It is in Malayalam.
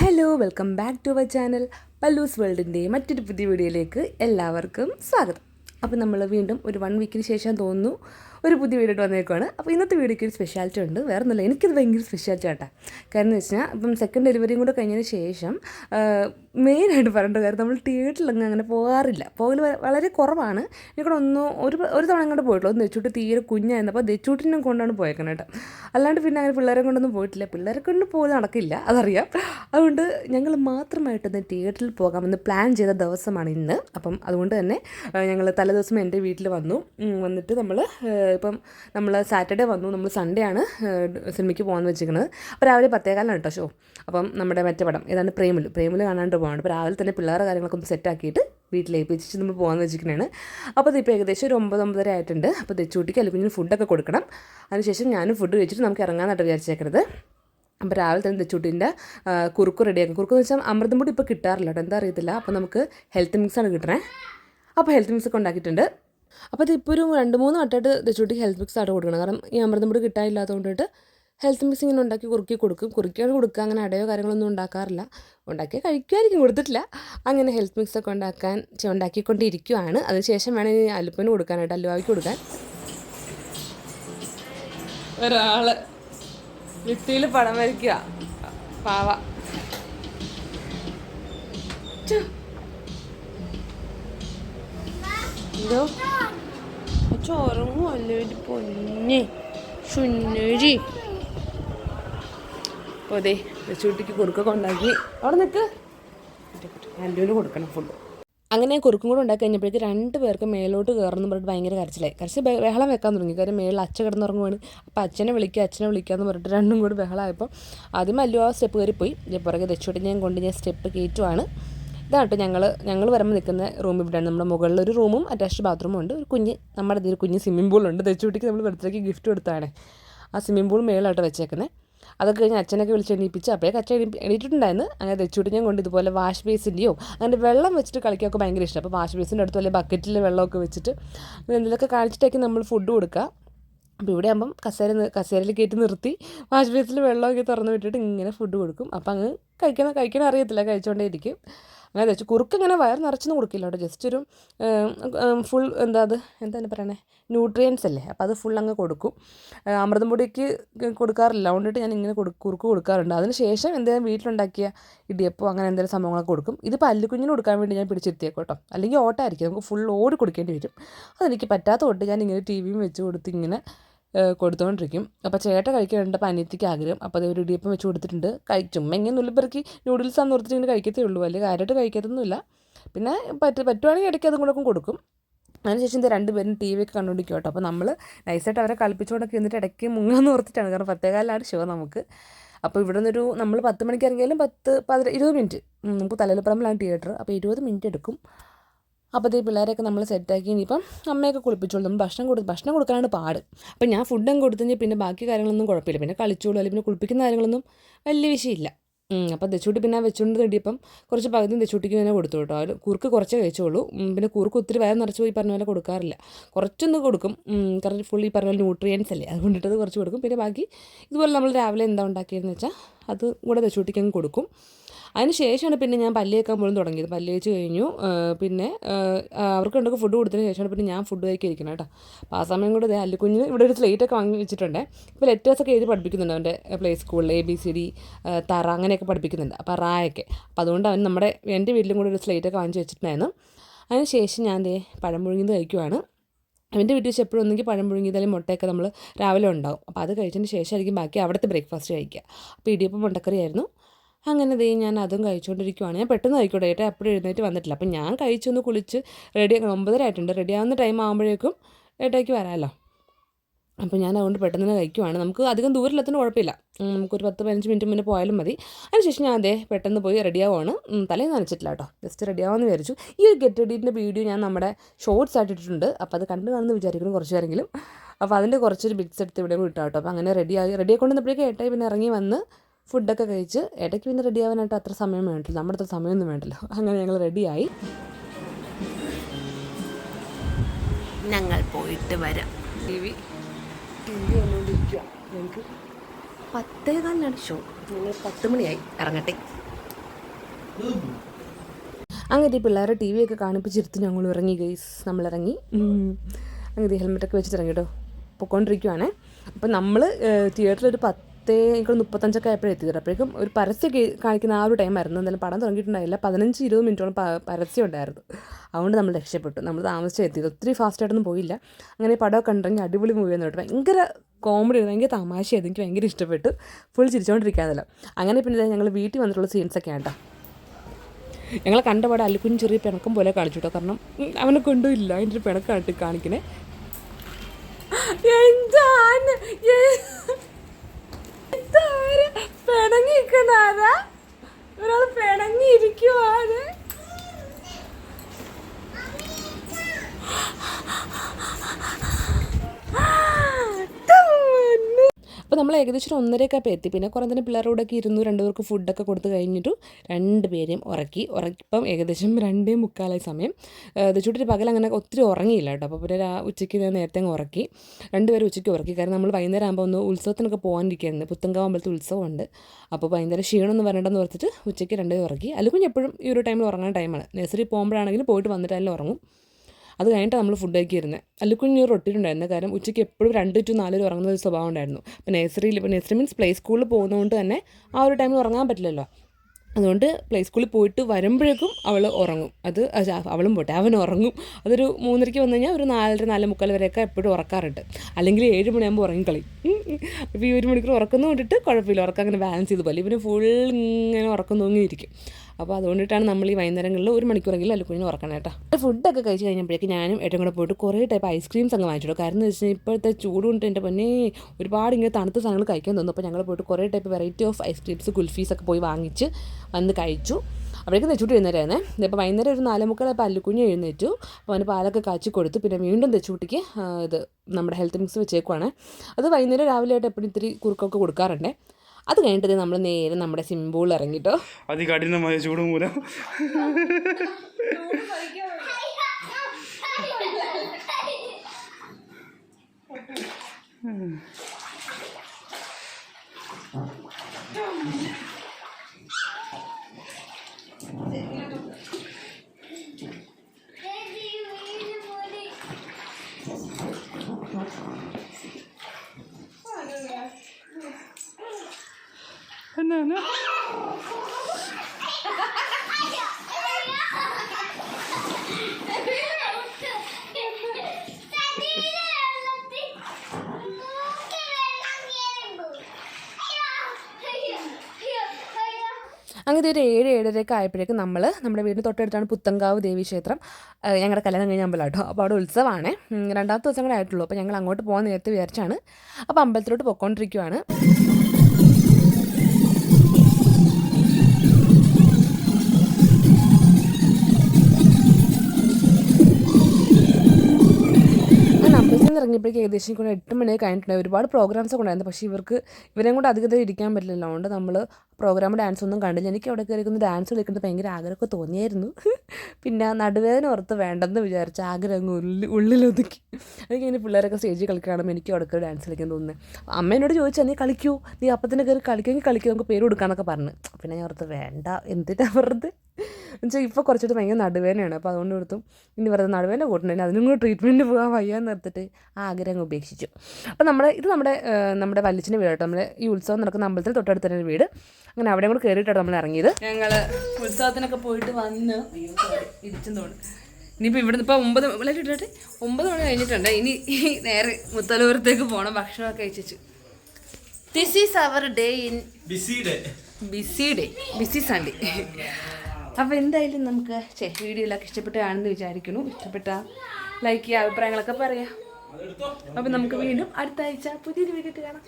Hello welcome back to our channel പല്ലൂസ് വേൾഡിന്റെ മറ്റൊരു പുതിയ വീഡിയോയിലേക്ക് എല്ലാവർക്കും സ്വാഗതം. അപ്പോൾ നമ്മൾ വീണ്ടും ഒരു വൺ വീക്കിന് ശേഷം തോന്നുന്നു. ഒരു പുതിയ വീഡിയോ ഇട്ട് വന്നേക്കുവാണ്. അപ്പോൾ ഇന്നത്തെ വീഡിയോയ്ക്ക് ഒരു സ്പെഷ്യാലിറ്റി ഉണ്ട്. വേറെ ഒന്നുമില്ല എനിക്കത് ഭയങ്കര സ്പെഷ്യാലിറ്റി ആട്ടാ. കാരണം എന്ന് വെച്ചാൽ ഇപ്പം സെക്കൻഡ് ഡെലിവറിയും കൂടെ കഴിഞ്ഞതിന് ശേഷം മെയിനായിട്ട് പറയേണ്ട കാര്യം നമ്മൾ തിയേറ്ററിലൊന്നും അങ്ങനെ പോകാറില്ല. പോകൽ വളരെ കുറവാണ്. എനിക്കൂടെ ഒന്നും ഒരു ഒരു തവണ അങ്ങോട്ട് പോയിട്ടുള്ളൂ. ഒന്ന് ദച്ചൂട്ട് തീരെ കുഞ്ഞായിരുന്നപ്പോൾ ദച്ചൂട്ടിനും കൊണ്ടാണ് പോയേക്കണം കേട്ടോ. അല്ലാണ്ട് പിന്നെ അങ്ങനെ പിള്ളേരെ കൊണ്ടൊന്നും പോയിട്ടില്ല. പിള്ളേരെ കൊണ്ട് പോലും നടക്കില്ല അതറിയാം. അതുകൊണ്ട് ഞങ്ങൾ മാത്രമായിട്ട് മാത്രമായിട്ടൊന്ന് തിയേറ്ററിൽ പോകാമെന്ന് പ്ലാൻ ചെയ്ത ദിവസമാണ് ഇന്ന്. അപ്പം അതുകൊണ്ട് തന്നെ ഞങ്ങൾ തലേദിവസം എന്റെ വീട്ടിൽ വന്നു. വന്നിട്ട് നമ്മൾ ഇപ്പം നമ്മൾ സാറ്റർഡേ വന്നു നമ്മൾ സൺഡേ ആണ് സിനിമയ്ക്ക് പോകാമെന്ന് വെച്ചിരിക്കുന്നത്. അപ്പോൾ രാവിലെ പത്തേകാലാണ് കേട്ടോ ഷോ അപ്പം നമ്മുടെ മറ്റേ പടം ഏതാണ് പ്രേമിൽ പ്രേമിൽ കാണാണ്ട് പോകാണ്ട് അപ്പോൾ രാവിലെ തന്നെ പിള്ളേരുടെ കാര്യങ്ങളൊക്കെ ഒന്ന് സെറ്റാക്കിയിട്ട് വീട്ടിലേപ്പിച്ചിട്ട് നമ്മൾ പോകാമെന്ന് വെച്ചിരിക്കുന്നതാണ് അപ്പോൾ ഇതിപ്പോൾ ഏകദേശം ഒരു ഒമ്പത് ഒമ്പതര ആയിട്ടുണ്ട്. അപ്പോൾ തെച്ചുകൂട്ടിക്ക് അല്ലെങ്കിൽ ഫുഡൊക്കെ കൊടുക്കണം. അതിനുശേഷം ഞാനും ഫുഡ് കഴിച്ചിട്ട് നമുക്ക് ഇറങ്ങാമെന്നാണ് വിചാരിച്ചേക്കരുത് അപ്പോൾ രാവിലെ തന്നെ തെച്ചുട്ടിന്റെ കുറുക്ക് റെഡിയാക്കും കുറുക്ക് എന്ന് വെച്ചാൽ അമൃതം പൊടി ഇപ്പോൾ കിട്ടാറില്ല കേട്ടോ എന്താ അറിയത്തില്ല. അപ്പോൾ നമുക്ക് ഹെൽത്ത് മിക്സാണ് കിട്ടണേ. അപ്പോൾ ഹെൽത്ത് മിക്സ് ഒക്കെ ഉണ്ടാക്കിയിട്ടുണ്ട്. അപ്പോൾ ഇതിപ്പോൾ ഒരു രണ്ട് മൂന്ന് വട്ടമായിട്ട് തെച്ചൂട്ടിക്ക് ഹെൽത്ത് മിക്സ് ആയിട്ട് കൊടുക്കണം കാരണം ഈ അമൃതം പൊടി കിട്ടാനില്ലാത്തതുകൊണ്ടിട്ട് ഹെൽത്ത് മിക്സ് ഇങ്ങനെ ഉണ്ടാക്കി കുറുക്കി കൊടുക്കും. കുറുക്കിയാണ് കൊടുക്കുക അങ്ങനെ അടയോ കാര്യങ്ങളൊന്നും ഉണ്ടാക്കാറില്ല. ഉണ്ടാക്കിയാൽ കഴിക്കുമായിരിക്കും. കൊടുത്തിട്ടില്ല. അങ്ങനെ ഹെൽത്ത് മിക്സ് ഒക്കെ ഉണ്ടാക്കാൻ ഉണ്ടാക്കിക്കൊണ്ടിരിക്കുകയാണ് അതിനുശേഷം വേണം ഇനി അലുപ്പന് കൊടുക്കാനായിട്ട് അലുവാവിക്ക് കൊടുക്കാൻ. ഒരാൾ ഭിത്തിയിൽ പടം വരയ്ക്കുക. പാവ. എന്തോ ചോറങ്ങുമല്ലോ ഒരു പൊന്നെ. ചുന്നരി അപ്പോൾ അതെ ചൂട്ടിക്ക് കുറുക്കൊക്കെ ഉണ്ടാക്കി. അവിടെ നിൽക്ക് ആന്റൂന് കൊടുക്കണം ഫുഡ് അങ്ങനെ കുറുക്കും കൂടെ ഉണ്ടാക്കി കഴിഞ്ഞപ്പോഴേക്ക് രണ്ട് പേർക്ക് മേലോട്ട് കയറുന്നു പറഞ്ഞിട്ട് ഭയങ്കര കരച്ചിലായി. കരച്ചിൽ ബഹളം വെക്കാൻ തുടങ്ങി. കാര്യം മേളിൽ അച്ഛ കിടന്നുറങ്ങുവാണ് അപ്പോൾ അച്ഛനെ വിളിക്കുക അച്ഛനെ വിളിക്കാന്ന് പറഞ്ഞിട്ട് രണ്ടും കൂടി ബഹളമായപ്പോൾ ആദ്യം അല്ലു ആ സ്റ്റെപ്പ് കയറിപ്പോയി. പുറകെ രക്ഷോട്ട് ഞാൻ കൊണ്ട് ഞാൻ സ്റ്റെപ്പ് കയറ്റുവാണ്. ഇതാണ് കേട്ടോ ഞങ്ങൾ ഞങ്ങൾ വരുമ്പോൾ നിൽക്കുന്ന റൂം ഇവിടെയാണ്. നമ്മുടെ മുകളിൽ ഒരു റൂമും അറ്റാച്ച്ഡ് ബാത്റൂമും ഉണ്ട്. ഒരു കുഞ്ഞ് നമ്മുടെ ഇതിൽ കുഞ്ഞ് സ്വിമ്മിംഗ് പൂളുണ്ട് ദച്ചൂട്ടിക്ക് നമ്മൾ ബർത്ത്ഡേക്ക് ഗിഫ്റ്റ് കൊടുത്താണ് ആ സ്വിമ്മിംഗ് പൂൾ മേളായിട്ട് വെച്ചേക്കുന്നത് അതൊക്കെ കഴിഞ്ഞ് അച്ഛനൊക്കെ വിളിച്ച് എണീപ്പിച്ച് അപ്പോഴേക്ക് അച്ഛൻ എണീ എണീറ്റിട്ടുണ്ടായിരുന്നു. അങ്ങനെ തെച്ചൂട്ടി ഞാൻ കൊണ്ട് ഇതുപോലെ വാഷ് ബേസിന്റെയോ അങ്ങനെ വെള്ളം വെച്ചിട്ട് കളിക്കാനൊക്കെ ഭയങ്കര ഇഷ്ടം. അപ്പോൾ വാഷ് ബേസിന്റെ അടുത്ത് വല്ല ബക്കറ്റിൽ വെള്ളമൊക്കെ വെച്ചിട്ട് അങ്ങനെ എന്തെങ്കിലുമൊക്കെ കാണിച്ചിട്ടൊക്കെ നമ്മൾ ഫുഡ് കൊടുക്കുക അപ്പോൾ ഇവിടെ ആകുമ്പം കസേര കസേരയിൽ കയറ്റി നിർത്തി വാഷ് ബേസിൽ വെള്ളമൊക്കെ തുറന്ന് വിട്ടിട്ട് ഇങ്ങനെ ഫുഡ് കൊടുക്കും. അപ്പം അങ്ങ് കഴിക്കണം കഴിക്കണം അറിയത്തില്ല. കഴിച്ചുകൊണ്ടേ ഇരിക്കും. അങ്ങനെ വെച്ച് കുറുക്ക് ഇങ്ങനെ വയർ നിറച്ചൊന്നും കൊടുക്കില്ല കേട്ടോ. ജസ്റ്റ് ഒരു ഫുൾ എന്താ അത്? എന്താണ് പറയണേ? ന്യൂട്രിയൻസ് അല്ലേ? അപ്പോൾ അത് ഫുൾ അങ്ങ് കൊടുക്കും. അമൃതം പൊടിക്ക് കൊടുക്കാറില്ല. അതുകൊണ്ടിട്ട് ഞാൻ ഇങ്ങനെ കുറുക്ക് കൊടുക്കാറുണ്ട്. അതിന് ശേഷം എന്തെങ്കിലും വീട്ടിലുണ്ടാക്കിയ ഇടിയപ്പോൾ അങ്ങനെ എന്തെങ്കിലും സംഭവങ്ങളൊക്കെ കൊടുക്കും. ഇത് പല്ലുകുഞ്ഞിന് കൊടുക്കാൻ വേണ്ടി ഞാൻ പിടിച്ചിരുത്തിയേക്കും കേട്ടോ. അല്ലെങ്കിൽ ഓട്ടായിരിക്കും. നമുക്ക് ഫുൾ ഓടി കൊടുക്കേണ്ടി വരും. അതെനിക്ക് പറ്റാത്തതുകൊണ്ട് ഞാൻ ഇങ്ങനെ ടി വിയും വെച്ച് കൊടുത്ത് ഇങ്ങനെ കൊടുത്തുകൊണ്ടിരിക്കും അപ്പോൾ ചേട്ട കഴിക്കാനുണ്ട് അപ്പോൾ അനിയത്തിക്ക് ആഗ്രഹം. അപ്പോൾ അത് ഒരു ഇടിയപ്പം വെച്ച് കൊടുത്തിട്ടുണ്ട്. കഴി ചുമ്മാ ഇങ്ങനെ നുള്ളിപ്പെറുക്കി നൂഡിൽസ് ആണെന്ന് ഓർത്തിട്ട് ഇങ്ങനെ കഴിക്കത്തേ ഉള്ളൂ. വലിയ കാര്യമായിട്ട് കഴിക്കത്തൊന്നുമില്ല. പിന്നെ പറ്റ പറ്റുവാണെങ്കിൽ ഇടയ്ക്ക് അതും കൂടെ കൊടുക്കും. അതിനുശേഷം ഇത് രണ്ടുപേരും ടി വി ഒക്കെ കണ്ടുപിടിക്കും കേട്ടോ. അപ്പോൾ നമ്മൾ നൈസായിട്ട് അവരെ കളിപ്പിച്ചുകൊണ്ടൊക്കെ എന്നിട്ട് ഇടയ്ക്ക് മുങ്ങാന്ന് ഓർത്തിട്ടാണ്. കാരണം പത്തേകാലാണ് ഷോ നമുക്ക്. അപ്പോൾ ഇവിടെ നിന്നൊരു നമ്മൾ പത്ത് മണിക്ക് ഇറങ്ങിയാലും പത്ത് പതിന ഇരുപത് മിനിറ്റ് നമുക്ക് തലയിലപ്പറമ്പിലാണ് തിയേറ്റർ അപ്പോൾ ഇരുപത് മിനിറ്റ് എടുക്കും. അപ്പോൾ ഈ പിള്ളേരെയൊക്കെ നമ്മൾ സെറ്റാക്കി ഇനിയിപ്പം അമ്മയൊക്കെ കുളിപ്പിച്ചോളൂ. നമ്മൾ ഭക്ഷണം കൊടുത്ത് ഭക്ഷണം കൊടുക്കാനാണ് പാട്. അപ്പം ഞാൻ ഫുഡും കൊടുത്തെങ്കിൽ പിന്നെ ബാക്കി കാര്യങ്ങളൊന്നും കുഴപ്പമില്ല. പിന്നെ കളിച്ചോളൂ അല്ലെങ്കിൽ പിന്നെ കുളിപ്പിക്കുന്ന കാര്യങ്ങളൊന്നും വലിയ വിഷയമില്ല. അപ്പം ദച്ചൂട്ടി പിന്നെ വെച്ചുകൊണ്ട് നേടിയപ്പം കുറച്ച് പകുതി ദച്ചൂട്ടിക്ക് തന്നെ കൊടുത്തു കേട്ടോ അതിൽ കുറുക്ക് കുറച്ചേ കഴിച്ചോളൂ. പിന്നെ കുറുക്ക് ഒത്തിരി വയർ നിറച്ച് പോയി പറഞ്ഞ പോലെ കൊടുക്കാറില്ല. കുറച്ചൊന്ന് കൊടുക്കും. കാരണം ഫുൾ ഈ പറഞ്ഞ പോലെ ന്യൂട്രിയൻസ് അല്ലേ? അതുകൊണ്ടിട്ടത് അത് കുറച്ച് കൊടുക്കും. പിന്നെ ബാക്കി ഇതുപോലെ നമ്മൾ രാവിലെ എന്താ ഉണ്ടാക്കിയതെന്ന് വെച്ചാൽ അത് കൂടെ ദച്ചൂട്ടിക്ക് അങ്ങ് കൊടുക്കും. അതിന് ശേഷമാണ് പിന്നെ ഞാൻ പല്ല് കേൾക്കാൻ പോലും തുടങ്ങിയത്. പല്ല് തേച്ച് കഴിഞ്ഞു. പിന്നെ അവർക്ക് രണ്ടൊക്കെ ഫുഡ് കൊടുത്തതിന് ശേഷമാണ് പിന്നെ ഞാൻ ഫുഡ് കഴിക്കാൻ ഇരിക്കണം കേട്ടോ. അപ്പോൾ ആ സമയം കൂടെ അല്ലിക്കുഞ്ഞിന് ഇവിടെ ഒരു സ്ലേറ്റ് ഒക്കെ വാങ്ങി വെച്ചിട്ടുണ്ട്. ഇപ്പോൾ ലെറ്റേഴ്സൊക്കെ എഴുതി പഠിപ്പിക്കുന്നുണ്ട് അവന്റെ പ്ലേ സ്കൂളിൽ എ ബി സി ഡി തറ അങ്ങനെയൊക്കെ പഠിപ്പിക്കുന്നുണ്ട്. അപ്പോൾ റായൊക്കെ. അപ്പോൾ അതുകൊണ്ട് അവൻ നമ്മുടെ എന്റെ വീട്ടിലും കൂടെ ഒരു സ്ലേറ്റ് ഒക്കെ വാങ്ങിച്ച് വെച്ചിട്ടുണ്ടായിരുന്നു. അതിന് ശേഷം ഞാൻ ദേ പഴം പുഴുങ്ങിയത് കഴിക്കുവാണ്. അവന്റെ വീട്ടിൽ വെച്ച് എപ്പോഴും ഒന്നെങ്കിൽ പഴം പുഴുങ്ങിയതായാലും മുട്ടയൊക്കെ നമ്മൾ രാവിലെ ഉണ്ടാവും. അപ്പോൾ അത് കഴിച്ചതിന് ശേഷമായിരിക്കും ബാക്കി അവിടുത്തെ ബ്രേക്ക്ഫാസ്റ്റ് കഴിക്കുക. അപ്പോൾ ഇടിയപ്പം മുട്ടക്കറിയായിരുന്നു അങ്ങനെ ദേ ഞാൻ അതും കഴിച്ചുകൊണ്ടിരിക്കുവാണ് ഞാൻ പെട്ടെന്ന് കഴിക്കോട്ടെ. ഏട്ടാ എപ്പോഴും എഴുന്നേറ്റ് വന്നിട്ടില്ല. അപ്പം ഞാൻ കഴിച്ചൊന്ന് കുളിച്ച് റെഡി ഒമ്പതര ആയിട്ടുണ്ട്. റെഡി ആവുന്ന ടൈം ആകുമ്പോഴേക്കും ഏട്ടയ്ക്ക് വരാമല്ലോ അപ്പോൾ ഞാൻ അതുകൊണ്ട് പെട്ടെന്ന് തന്നെ കഴിക്കുവാണ്. നമുക്ക് അധികം ദൂരമില്ലാത്തതിന് കുഴപ്പമില്ല. നമുക്കൊരു പത്ത് പതിനഞ്ച് മിനിറ്റ് മുന്നേ പോയാലും മതി. അതിനുശേഷം ഞാൻ അതേ പെട്ടെന്ന് പോയി റെഡിയാവുകയാണ് തലയിൽ നനച്ചിട്ടില്ല കേട്ടോ. ജസ്റ്റ് റെഡിയാവാമെന്ന് വിചാരിച്ചു. ഈ ഒരു ഗെറ്റ് റെഡീന്റെ വീഡിയോ ഞാൻ നമ്മുടെ ഷോർട്സ് ആയിട്ട് ഇട്ടിട്ടുണ്ട്. അപ്പോൾ അത് കണ്ടു കാണുമെന്ന് വിചാരിക്കുന്നു കുറച്ച് പേരെങ്കിലും. അപ്പോൾ അതിന്റെ കുറച്ചൊരു ബിറ്റ്സ് എടുത്ത് ഇവിടെ വിട്ടാട്ടോ അപ്പോൾ അങ്ങനെ റെഡിയായി റെഡി ആയിക്കൊണ്ടിരുന്നപ്പോഴേക്കും ഏട്ടായി പിന്നെ ഇറങ്ങി വന്ന് ഫുഡൊക്കെ കഴിച്ച് ഇടയ്ക്ക് പിന്നെ റെഡി ആവാനായിട്ട് അത്ര സമയം വേണ്ടല്ലോ. നമ്മുടെ അത്ര സമയമൊന്നും വേണ്ടല്ലോ. അങ്ങനെ ഞങ്ങൾ റെഡിയായി ഞങ്ങൾ പോയിട്ട് വരാം. ടി വി ടി വി വന്നുകൊണ്ടിരിക്കുക ഞങ്ങൾക്ക് പത്തേകാലിനാണ് ഷോ ഞങ്ങൾ പത്ത് മണിയായി. ഇറങ്ങട്ടെ. അങ്ങനെ ഈ പിള്ളേരെ ടി വി ഒക്കെ കാണിപ്പിച്ചിരുത്ത് ഞങ്ങൾ ഇറങ്ങി ഗൈസ് നമ്മളിറങ്ങി ഇറങ്ങി. അങ്ങനെ ഹെൽമെറ്റൊക്കെ വെച്ചിട്ട് ഇറങ്ങി കേട്ടോ. പൊക്കോണ്ടിരിക്കുവാണേ. അപ്പം നമ്മൾ തിയേറ്ററിൽ ഒരു പത്തേ എനിക്ക് മുപ്പത്തഞ്ചൊക്കെ ആയപ്പോഴേ എത്തിയത് അപ്പോഴേക്കും ഒരു പരസ്യം കാണിക്കുന്ന ആ ഒരു ടൈമായിരുന്നു എന്തായാലും പടം തുടങ്ങിയിട്ടുണ്ടായില്ല പതിനഞ്ച് ഇരുപത് മിനിറ്റോളം പരസ്യം ഉണ്ടായിരുന്നു. അതുകൊണ്ട് നമ്മൾ രക്ഷപ്പെട്ടു. നമ്മൾ താമസിച്ച് എത്തിയത്. ഒത്തിരി ഫാസ്റ്റായിട്ടൊന്നും പോയില്ല. അങ്ങനെ പടമൊക്കെ ഉണ്ടെങ്കിൽ അടിപൊളി മൂവി എന്ന് കേട്ടോ. ഭയങ്കര കോമഡി ഭയങ്കര തമാശയായിരുന്നു. എനിക്ക് ഭയങ്കര ഇഷ്ടപ്പെട്ടു. ഫുൾ ചിരിച്ചുകൊണ്ടിരിക്കാതല്ല അങ്ങനെ പിന്നെ ഞങ്ങൾ വീട്ടിൽ വന്നിട്ടുള്ള സീൻസൊക്കെ ആട്ടോ. ഞങ്ങളെ കണ്ടപാടെ അല്ലുക്കുഞ്ഞ് ചെറിയ പിണക്കം പോലെ കാണിച്ചു കേട്ടോ. കാരണം അവനെ അവനെ കൊണ്ടുമില്ല അതിന്റെ ഒരു പിണക്കായിട്ട് കാണിക്കണേ. എന്താണ്? പിണങ്ങിയിരിക്കണാരാ ഒരാൾ പിണങ്ങിയിരിക്കുവാണ് അപ്പോൾ നമ്മൾ ഏകദേശം ഒന്നരയൊക്കെ അപ്പോൾ എത്തി. പിന്നെ കുറേ തന്നെ പിള്ളേരോടൊക്കെ ഇരുന്നു രണ്ടുപേർക്ക് ഫുഡൊക്കെ കൊടുത്ത് രണ്ട് രണ്ടുപേരെയും ഉറക്കി. ഉറക്കിപ്പം ഏകദേശം രണ്ടേ മുക്കാലായി സമയം. ചുട്ടിട്ട് പകൽ അങ്ങനെ ഒത്തിരി ഉറങ്ങിയില്ല കേട്ടോ. അപ്പോൾ പിന്നെ ഉച്ചയ്ക്ക് ഞാൻ നേരത്തെ ഉറക്കി. രണ്ടുപേരും ഉച്ചയ്ക്ക് ഉറക്കി. കാരണം നമ്മൾ വൈകുന്നേരം ആകുമ്പോൾ ഒന്ന് ഉത്സവത്തിനൊക്കെ പോകാനിരിക്കുകയായിരുന്നു. പുത്തങ്കാവ് അമ്പലത്തിൽ ഉത്സവമുണ്ട്. അപ്പോൾ ഭയങ്കര എന്ന് പറഞ്ഞിട്ടെന്ന് ഓർത്തിട്ട് ഉച്ചയ്ക്ക് രണ്ടുപേരും ഉറക്കി. അല്ലെങ്കിൽ എപ്പോഴും ഈ ഒരു ടൈമിൽ ഉറങ്ങാൻ ടൈമാണ് നഴ്സറി പോകുമ്പോഴാണെങ്കിലും പോയിട്ട് വന്നിട്ടായാലും ഉറങ്ങും. അത് കഴിഞ്ഞിട്ട് നമ്മൾ ഫുഡ് കഴിക്കിയിരുന്നത് അല്ലുക്കുഞ്ഞ് റൊട്ടിയിട്ടുണ്ടായിരുന്നു കാരണം ഉച്ചയ്ക്ക് എപ്പോഴും രണ്ട് ടു നാല് വരെ ഉറങ്ങുന്ന ഒരു സ്വഭാവം ഉണ്ടായിരുന്നു. അപ്പോൾ നഴ്സറിയിൽ ഇപ്പോൾ നഴ്സറി മീൻസ് പ്ലേ സ്കൂളിൽ പോകുന്നതുകൊണ്ട് തന്നെ ആ ഒരു ടൈമിൽ ഉറങ്ങാൻ പറ്റില്ലല്ലോ. അതുകൊണ്ട് പ്ലേ സ്കൂളിൽ പോയിട്ട് വരുമ്പോഴേക്കും അവൾ ഉറങ്ങും. അത് അവളും പോട്ടെ അവൻ ഉറങ്ങും. അതൊരു മൂന്നരയ്ക്ക് വന്നു കഴിഞ്ഞാൽ ഒരു നാലര നാല് മുക്കാൽ വരെയൊക്കെ എപ്പോഴും ഉറക്കാറുണ്ട്. അല്ലെങ്കിൽ ഏഴ് മണിയാകുമ്പോൾ ഉറങ്ങിക്കളി അപ്പോൾ ഈ ഒരു മണിക്കൂർ ഉറക്കം കൊണ്ടിട്ട് കുഴപ്പമില്ല. ഉറക്കം അങ്ങനെ ബാലൻസ് ചെയ്ത് പോലെ ഇവന് ഫുൾ ഇങ്ങനെ ഉറക്കം തൂങ്ങിയിരിക്കും. അപ്പോൾ അതുകൊണ്ടിട്ടാണ് നമ്മൾ ഈ വൈകുന്നേരങ്ങളിൽ ഒരു മണിക്കൂറെങ്കിലും അല്ലുക്കുഞ്ഞിന് ഉറക്കണം കേട്ടോ. ഫുഡൊക്കെ കഴിച്ച് കഴിഞ്ഞപ്പോഴേക്കും ഞാനും ഏട്ടൻ കൂടെ പോയിട്ട് കുറേ ടൈപ്പ് ഐസ്ക്രീംസ് അങ്ങ് വാങ്ങിച്ചിട്ടു കാരണം എന്ന് വെച്ചാൽ ഇപ്പോഴത്തെ ചൂട് കൊണ്ട് എന്റെ പൊന്നെ ഒരുപാട് ഇങ്ങനെ തണുത്ത സാധനങ്ങൾ കഴിക്കാൻ തോന്നുന്നു. അപ്പോൾ ഞങ്ങൾ പോയിട്ട് കുറേ type variety of ice creams kulfis ഒക്കെ പോയി വാങ്ങിച്ച് വന്ന് കഴിച്ചു. അവിടേക്ക് തെച്ചുകൂട്ടി എഴുന്നേരായിരുന്നേ ഇപ്പോൾ വൈകുന്നേരം ഒരു നാലുമുക്കളെ പല്ലുക്കുഞ്ഞ് എഴുന്നേറ്റു. അപ്പോൾ അവന് പാലൊക്കെ കാച്ചി കൊടുത്തു. പിന്നെ വീണ്ടും തെച്ചുകൂട്ടിക്ക് ഇത് നമ്മുടെ ഹെൽത്ത് മിക്സ് വെച്ചേക്കുവാണ്. അത് വൈകുന്നേരം രാവിലെ ആയിട്ട് എപ്പോഴും ഇത്തിരി കുറുക്കൊക്കെ കൊടുക്കാറുണ്ട്. അത് കഴിഞ്ഞിട്ട് നമ്മൾ നേരെ നമ്മുടെ സിംബോളിൽ ഇറങ്ങിട്ടോ. അതികഠിനമായ ചൂട് മൂലം. എന്നാണ് അങ്ങനെ ഒരു ഏഴ് ഏഴരയൊക്കെ ആയപ്പോഴേക്കും നമ്മൾ നമ്മുടെ വീടിന് തൊട്ടടുത്താണ് പുത്തങ്കാവ് ദേവി ക്ഷേത്രം. ഞങ്ങളുടെ കല്യാണം കഴിഞ്ഞ അമ്പലം കേട്ടോ അപ്പോൾ അവിടെ ഉത്സവമാണ് രണ്ടാമത്തെ ദിവസം കൂടെ ആയിട്ടുള്ളൂ. അപ്പോൾ ഞങ്ങൾ അങ്ങോട്ട് പോകാൻ നേരത്തെ വിചാരിച്ചാണ്. അപ്പോൾ അമ്പലത്തിലോട്ട് പൊയ്ക്കൊണ്ടിരിക്കുവാണ് ഇറങ്ങിയപ്പോഴേക്കും ഏകദേശം കൂടെ എട്ട് മണി കഴിഞ്ഞിട്ടുണ്ടായി. ഒരുപാട് പ്രോഗ്രാംസ് ഒക്കെ ഉണ്ടായിരുന്നു. പക്ഷേ ഇവർക്ക് ഇവരെയും കൊണ്ട് അധികം നേരം ഇരിക്കാൻ പറ്റില്ലല്ലോ അതുകൊണ്ട് നമ്മൾ പ്രോഗ്രാം ഡാൻസ് ഒന്നും കണ്ടില്ല. എനിക്ക് അവിടെ കയറിക്കുന്ന ഡാൻസ് കളിക്കുന്നത് ഭയങ്കര ആഗ്രഹമൊക്കെ തോന്നിയായിരുന്നു. പിന്നെ നടുവേദന ഓർത്ത് വേണ്ടെന്ന് വിചാരിച്ച ആഗ്രഹം ഉള്ളിൽ ഉള്ളിലൊതുക്കി. ഇനി പിള്ളേരൊക്കെ സ്റ്റേജിൽ കളിക്കുകയാണെങ്കിൽ എനിക്ക് അവിടെ കയറി ഡാൻസ് കളിക്കാൻ തോന്നുന്നത് അമ്മേനോട് ചോദിച്ചാൽ നീ കളിക്കൂ. നീ അപ്പത്തിന് കയറി കളിക്കുമെങ്കിൽ കളിക്കൂ നമുക്ക് പേര് കൊടുക്കാമെന്നൊക്കെ പറഞ്ഞു. പിന്നെ ഞാൻ ഓർത്ത് വേണ്ട. എന്തിനാ വെറുതെ? എന്നുവെച്ചാൽ ഇപ്പോൾ കുറച്ചിട്ട് ഭയങ്കര നടുവേദനയാണ്. അപ്പോൾ അതുകൊണ്ട് കൊടുത്തു. ഇനി വെറുതെ നടുവേദന കൂട്ടണമെങ്കിൽ അതിനും കൂടെ ട്രീറ്റ്മെന്റ് പോകാൻ വയ്യാന്ന് നിർത്തിട്ട് ആ ആഗ്രഹം ഉപേക്ഷിച്ചു. അപ്പോൾ നമ്മുടെ ഇത് നമ്മുടെ നമ്മുടെ വല്ലിച്ചിന്റെ വീട് കേട്ടോ. നമ്മുടെ ഈ ഉത്സവം നടക്കുന്ന അമ്പലത്തിൽ തൊട്ടടുത്ത് തന്നെ ഒരു വീട്. അങ്ങനെ അവിടെ കൂടെ കയറിയിട്ടാണ് നമ്മൾ ഇറങ്ങിയത്. ഞങ്ങൾ ഉത്സവത്തിനൊക്കെ പോയിട്ട് വന്ന് ഇരിച്ചു ഇരിച്ചും തോന്നുന്നു. ഇനിയിപ്പോൾ ഇവിടെ ഇപ്പോൾ ഒമ്പത് ഇട്ടിട്ട് ഒമ്പത് മണി കഴിഞ്ഞിട്ടുണ്ട്. ഇനി നേരെ മുത്തലൂരത്തേക്ക് പോകണം ഭക്ഷണമൊക്കെ കഴിച്ചു this is our day in busy day busy day busy Sunday അപ്പോൾ എന്തായാലും നമുക്ക് ചേ വീഡിയോയിലൊക്കെ ഇഷ്ടപ്പെട്ടാണെന്ന് വിചാരിക്കുന്നു. ഇഷ്ടപ്പെട്ട ലൈക്ക് ചെയ്യുക അഭിപ്രായങ്ങളൊക്കെ പറയാം അപ്പം നമുക്ക് വീണ്ടും അടുത്ത ആഴ്ച പുതിയൊരു വീഡിയോ കാണാം.